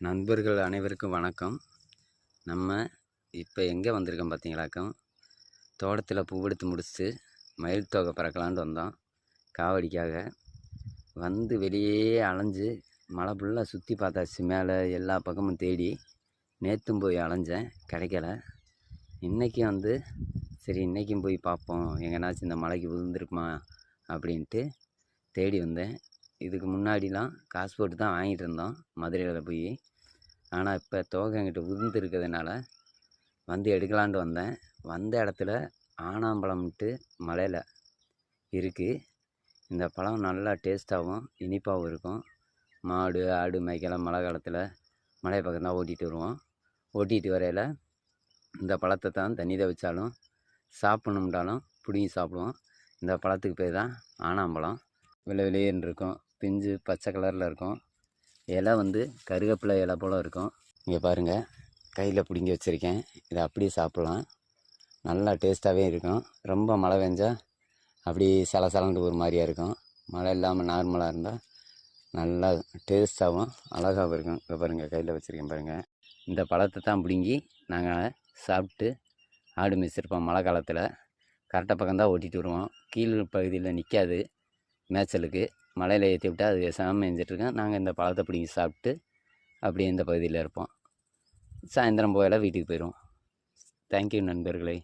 நண்பர்கள் அனைவருக்கும் வணக்கம். நம்ம இப்போ எங்கே வந்திருக்கோம் பார்த்தீங்களாக்கம் தோட்டத்தில் பூவெடுத்து முடிச்சுட்டு மயில் தோகை பறக்கலான்ட்டு வந்தோம். காவடிக்காக. வந்து வெளியே அலைஞ்சு மழை ஃபுல்லாக சுற்றி பார்த்தாச்சு. மேலே எல்லா பக்கமும் தேடி நேற்றும் போய் அலைஞ்சேன். கிடைக்கல. இன்றைக்கி வந்து சரி இன்றைக்கும் போய் பார்ப்போம். எங்கேனாச்சும் இந்த மலைக்கு விழுந்திருக்குமா? அப்படின்ட்டு தேடி வந்தேன். இதுக்கு முன்னாடிலாம் காசு போட்டு தான் வாங்கிட்டு இருந்தோம் மதுரையில் போய். ஆனால் இப்போ தோகை என்கிட்ட உதிர்ந்து இருக்கிறதுனால வந்து எடுக்கலான்ட்டு வந்தேன். வந்த இடத்துல ஆனாம்பழம்ட்டு மலையில் இருக்குது இந்த பழம் நல்லா டேஸ்ட்டாகவும் இனிப்பாகவும் இருக்கும். மாடு ஆடு மேய்க்கலாம் மழை காலத்தில் மலை பக்கம் தான் ஓட்டிகிட்டு வருவோம். ஓட்டிகிட்டு வரையில் இந்த பழத்தை தான் தண்ணி வச்சாலும் சாப்பிட்ணும்ட்டாலும் பிடுங்கி சாப்பிடுவோம். இந்த பழத்துக்கு பேர் தான் ஆனாம்பழம். விலை வெளியேன்னு இருக்கும். பிஞ்சு பச்சை கலரில் இருக்கும். இலை வந்து கருவேப்பிலை இலை போல் இருக்கும். இங்கே பாருங்கள் கையில் பிடுங்கி வச்சுருக்கேன். இதை அப்படியே சாப்பிட்லாம். நல்லா டேஸ்ட்டாகவே இருக்கும். ரொம்ப மழை பெஞ்சா அப்படி சலசலன்ட்டு ஒரு மாதிரியா இருக்கும். மழை இல்லாமல் நார்மலாக இருந்தால் நல்லா டேஸ்ட்டாகவும் அழகாகவும் இருக்கும். இங்கே பாருங்கள் கையில் வச்சுருக்கேன் பாருங்கள் இந்த பழத்தை தான் பிடுங்கி நாங்கள் சாப்பிட்டு ஆடு மேய்ச்சிருப்போம் மழை காலத்தில். கரெக்டாக பக்கம் தான் ஓட்டிகிட்டு வருவோம். கீழ் பகுதியில் நிற்காது மேய்ச்சலுக்கு. மலையில் ஏற்றி விட்டால் அது சாம மேய்ஞ்சிட்ருக்கோம் நாங்கள் இந்த பழத்தை பிடிங்கி சாப்பிட்டு அப்படியே இந்த பகுதியில் இருப்போம். சாயந்தரம் போயில வீட்டுக்கு போயிடுவோம் தேங்க்யூ நண்பர்களே.